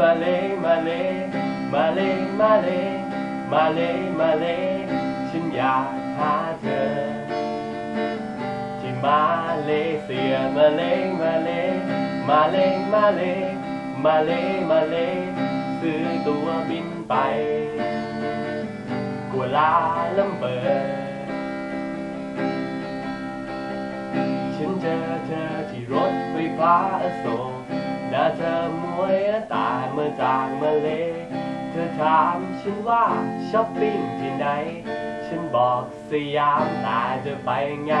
มาเลมาเลมาเลมาเลมาเลมาเลฉันอยากหาเธอ ที่มาเลเซียมาเลมาเลมาเลมาเลมาเลมาเลซื้อตัวบินไปกัวลาลัมเปอร์ฉันเจอเธอที่รถไฟฟ้าอโศก น้าเธอมวยตาเมื่อจากมาเล เธอถามฉันว่าช้อปปิ้งที่ไหน ฉันบอกสยามแต่จะไปไง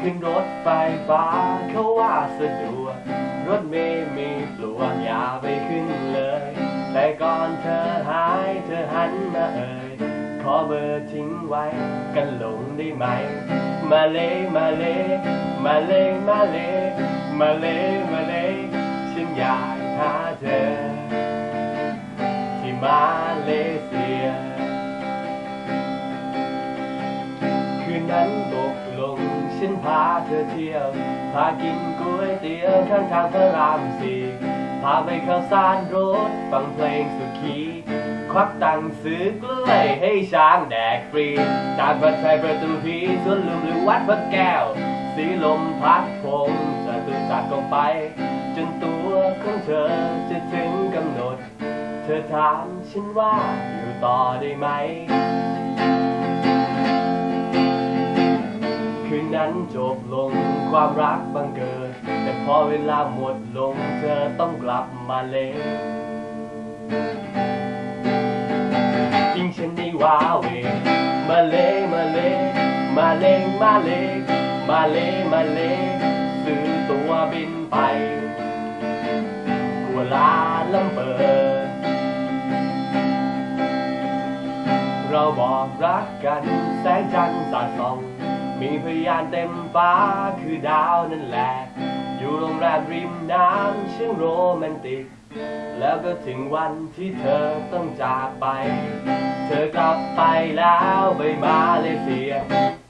ขึ้นรถไฟฟ้าเขาว่าสะดวก รถเมล์มีปลวกอย่าไปขึ้นเลย แต่ก่อนเธอหายเธอหันมาเอ่ยขอเบอร์ทิ้งไว้กันหลงได้ไหม มาเลมาเลมาเลมาเลมาเลมาเลฉัน อยากหาเธอ ที่มาเลเซีย คืนนั้นตกลงฉันพาเธอเที่ยว พากินก๋วยเตี๋ยวข้างทางพระรามสี่พาไปเข้าสารรถฟังเพลงสุขี ควักตังซื้อกล้วยให้ช้างแดกฟรี จากวัดไทยประตูผีสวนลุมหรือวัดพระแก้ว สีลมพัดพงจะตุจักรก็ไป นตัวของเธอจะถึงกำหนด เธอถามฉันว่าอยู่ต่อได้ไหม คืนนั้นจบลงความรักบังเกิด แต่พอเวลาหมดลงเธอต้องกลับมาเลยทิ้งฉันในว้าเวมาเลยมาเลยมาเลยมาเลยมาเลยมาเลยซื้อตัวบินไป ลาลัมเปอร์เราบอกรักกันแสงจันทร์สาดส่อง มีพยานเต็มฟ้าคือดาวนั่นแหละ อยู่โรงแรมริมน้ำชื่อโรแมนติก แล้วก็ถึงวันที่เธอต้องจากไป เธอกลับไปแล้วไปมาเลเซีย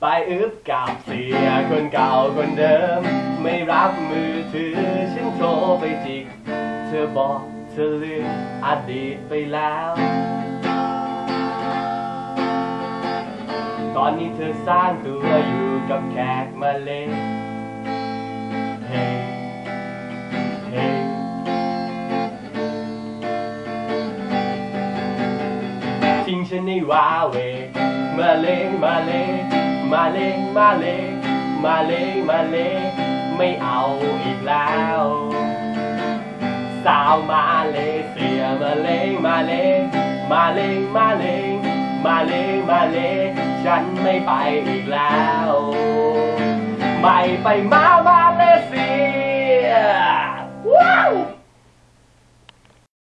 ไปอึบกับเสียคนเก่าคนเดิม ไม่รับมือถือฉันโทรไปจิก เธอบอก เธอลืมอดีตไปแล้ว ตอนนี้เธอสร้างตัวอยู่กับแขกมาเลยเฮ้เฮ้ทิ้งฉันในวาเว มาเลมาเล มาเล มาเล มาเล มาเล ไม่เอาอีกแล้วาวมาเลเซียมาเลงมาเลงมาเลงมาเลงมาเลงมาเลฉันไม่ไปอีกแล้ว ไม่ไปมา